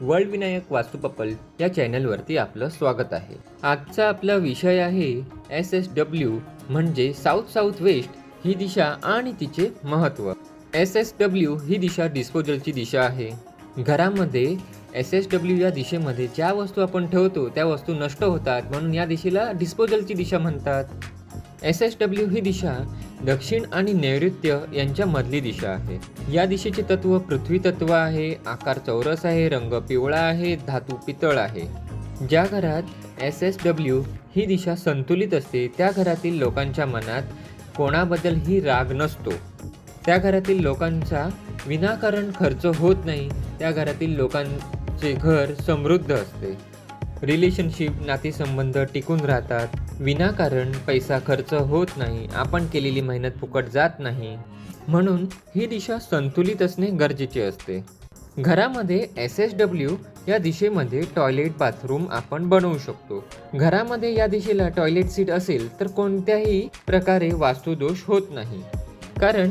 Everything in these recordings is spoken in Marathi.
वर्ल्ड विनायक वास्तुपपल या चॅनलवरती आपलं स्वागत आहे. आजचा आपला विषय आहे एस एस डब्ल्यू म्हणजे साऊथ साऊथ वेस्ट ही दिशा आणि तिचे महत्त्व. एस एस डब्ल्यू ही दिशा डिस्पोजलची दिशा आहे. घरामध्ये एस एस डब्ल्यू या दिशेमध्ये ज्या वस्तू आपण ठेवतो त्या वस्तू नष्ट होतात म्हणून या दिशेला डिस्पोजलची दिशा म्हणतात. एस एस डब्ल्यू ही दिशा दक्षिण आणि नैऋत्य यांच्या मधली दिशा आहे. या दिशेचे तत्व पृथ्वी तत्व आहे आकार चौरस आहे रंग पिवळा आहे धातू पितळ आहे. ज्या घरात एस एस डब्ल्यू ही दिशा संतुलित असते त्या घरातील लोकांच्या मनात कोणाबद्दलही राग नसतो. त्या घरातील लोकांचा विनाकारण खर्च होत नाही त्या घरातील लोकांचे घर समृद्ध असते. रिलेशनशिप नातेसंबंध टिकून राहतात. विनाकारण पैसा खर्च होत नाही आपण केलेली मेहनत फुकट जात नाही. म्हणून ही दिशा संतुलित असणे गरजेचे असते. घरामध्ये एस एस डब्ल्यू या दिशेमध्ये टॉयलेट बाथरूम आपण बनवू शकतो. घरामध्ये या दिशेला टॉयलेट सीट असेल तर कोणत्याही प्रकारे वास्तुदोष होत नाही. कारण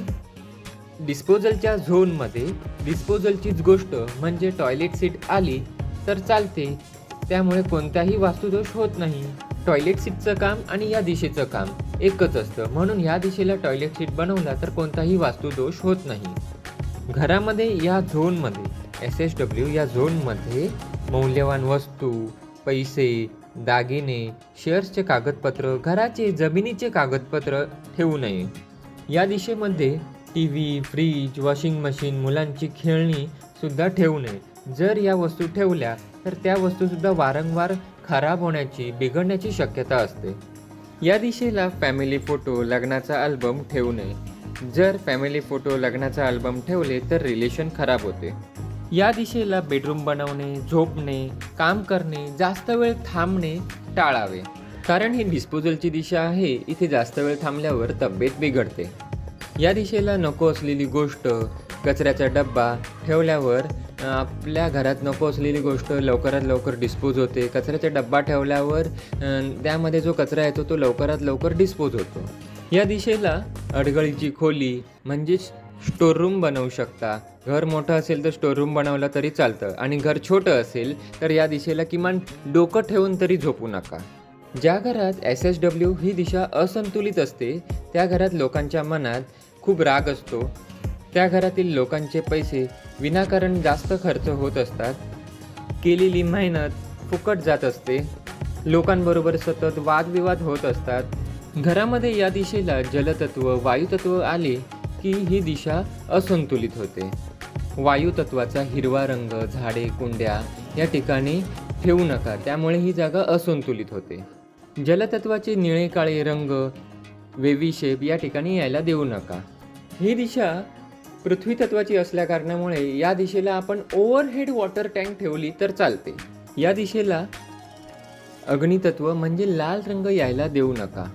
डिस्पोजलच्या झोनमध्ये डिस्पोजलचीच गोष्ट म्हणजे टॉयलेट सीट आली तर चालते. त्यामुळे कोणताही वास्तुदोष होत नाही. टॉयलेट सीटचं काम आणि या दिशेचं काम एकच असतं. म्हणून या दिशेला टॉयलेट सीट बनवला तर कोणताही वास्तुदोष होत नाही. घरामध्ये या झोनमध्ये एस एस डब्ल्यू या झोनमध्ये मौल्यवान वस्तू पैसे दागिने शेअर्सचे कागदपत्र घराचे जमिनीचे कागदपत्र ठेवू नये. या दिशेमध्ये T V fridge washing machine मुलांची खेळणी सुद्धा ठेवू नये. जर या वस्तू ठेवल्या तर त्या वस्तूसुद्धा वारंवार खराब होण्याची बिघडण्याची शक्यता असते. या दिशेला फॅमिली फोटो लग्नाचा अल्बम ठेवू नये. जर फॅमिली फोटो लग्नाचा अल्बम ठेवले तर रिलेशन खराब होते. या दिशेला बेडरूम बनवणे झोपणे काम करणे जास्त वेळ थांबणे टाळावे. कारण ही डिस्पोजलची दिशा आहे इथे जास्त वेळ थांबल्यावर तब्येत बिघडते. या दिशेला नको असलेली गोष्ट कचऱ्याचा डब्बा ठेवल्यावर आपल्या घरात नको असलेली गोष्ट लवकरात लवकर डिस्पोज होते. कचऱ्याचा डब्बा ठेवल्यावर त्यामध्ये जो कचरा येतो तो लवकरात लवकर डिस्पोज होतो. या दिशेला अडगळीची खोली म्हणजेच स्टोररूम बनवू शकता. घर मोठं असेल तर स्टोररूम बनवलं तरी चालतं. आणि घर छोटं असेल तर या दिशेला किमान डोकं ठेवून तरी झोपू नका. ज्या घरात एस एस डब्ल्यू ही दिशा असंतुलित असते त्या घरात लोकांच्या मनात खूप राग असतो. त्या घरातील लोकांचे पैसे विनाकारण जास्त खर्च होत असतात. केलेली मेहनत फुकट जात असते. लोकांबरोबर सतत वादविवाद होत असतात. घरामध्ये या दिशेला जलतत्व वायुतत्व आले की ही दिशा असंतुलित होते. वायुतत्वाचा हिरवा रंग झाडे कुंड्या या ठिकाणी ठेवू नका त्यामुळे ही जागा असंतुलित होते. जलतत्वाचे निळे काळे रंग वेवी शेप या ठिकाणी यायला देऊ नका. ही दिशा पृथ्वी तत्वाची असल्या कारणामुळे या दिशेला आपण ओव्हरहेड वॉटर टँक ठेवली तर चालते. या दिशेला अग्नितत्व म्हणजे लाल रंग यायला देऊ नका.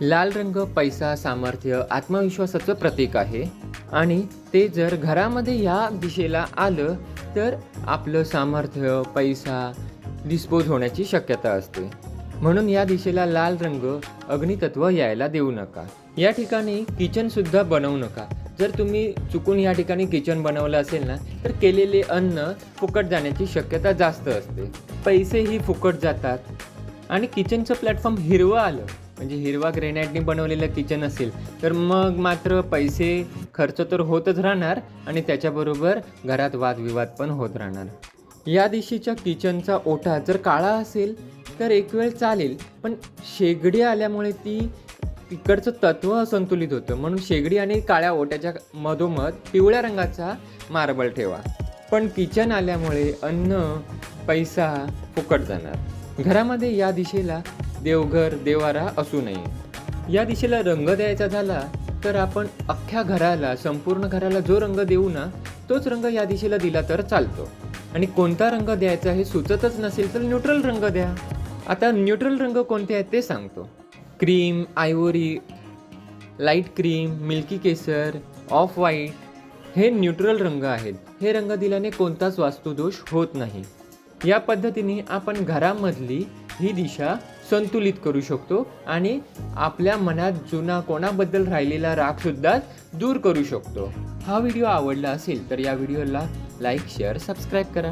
लाल रंग पैसा सामर्थ्य आत्मविश्वासाचं प्रतीक आहे. आणि ते जर घरामध्ये या दिशेला आलं तर आपलं सामर्थ्य पैसा डिस्पोज होण्याची शक्यता असते. म्हणून या दिशेला लाल रंग अग्नितत्व यायला देऊ नका. या ठिकाणी किचनसुद्धा बनवू नका. जर तुम्ही चुकून या ठिकाणी किचन बनवलं असेल ना तर केलेले अन्न फुकट जाण्याची शक्यता जास्त असते. पैसेही फुकट जातात. आणि किचनचं प्लॅटफॉर्म हिरवं आलं म्हणजे हिरवा ग्रेनाईटने बनवलेलं किचन असेल तर मग मात्र पैसे खर्च तर होतच राहणार आणि त्याच्याबरोबर घरात वादविवाद पण होत राहणार. या दिशेच्या किचनचा ओठा जर काळा असेल तर एक वेळ चालेल पण शेगडी आल्यामुळे ती इकडचं तत्व असंतुलित होतं. म्हणून शेगडी आणि काळ्या ओट्याच्या मधोमध पिवळ्या रंगाचा मार्बल ठेवा. पण किचन आल्यामुळे अन्न पैसा फुकट जाणार. घरामध्ये या दिशेला देवघर देवारा असू नये. या दिशेला रंग द्यायचा झाला तर आपण अख्ख्या घराला संपूर्ण घराला जो रंग देऊ ना तोच रंग या दिशेला दिला तर चालतो. आणि कोणता रंग द्यायचा हे सुचतच नसेल तर न्यूट्रल रंग द्या. आता न्यूट्रल रंग कोणते आहेत ते सांगतो. Cream ivory light cream milky केसर ऑफ व्हाईट हे न्यूट्रल रंग आहेत. हे रंग दिल्याने कोणताच वास्तुदोष होत नाही. या पद्धतीने आपण घरामधली ही दिशा संतुलित करू शकतो आणि आपल्या मनात जुना कोणाबद्दल राहिलेला रागसुद्धा दूर करू शकतो. हा व्हिडिओ आवडला असेल तर या व्हिडिओला लाईक शेअर सबस्क्राईब करा.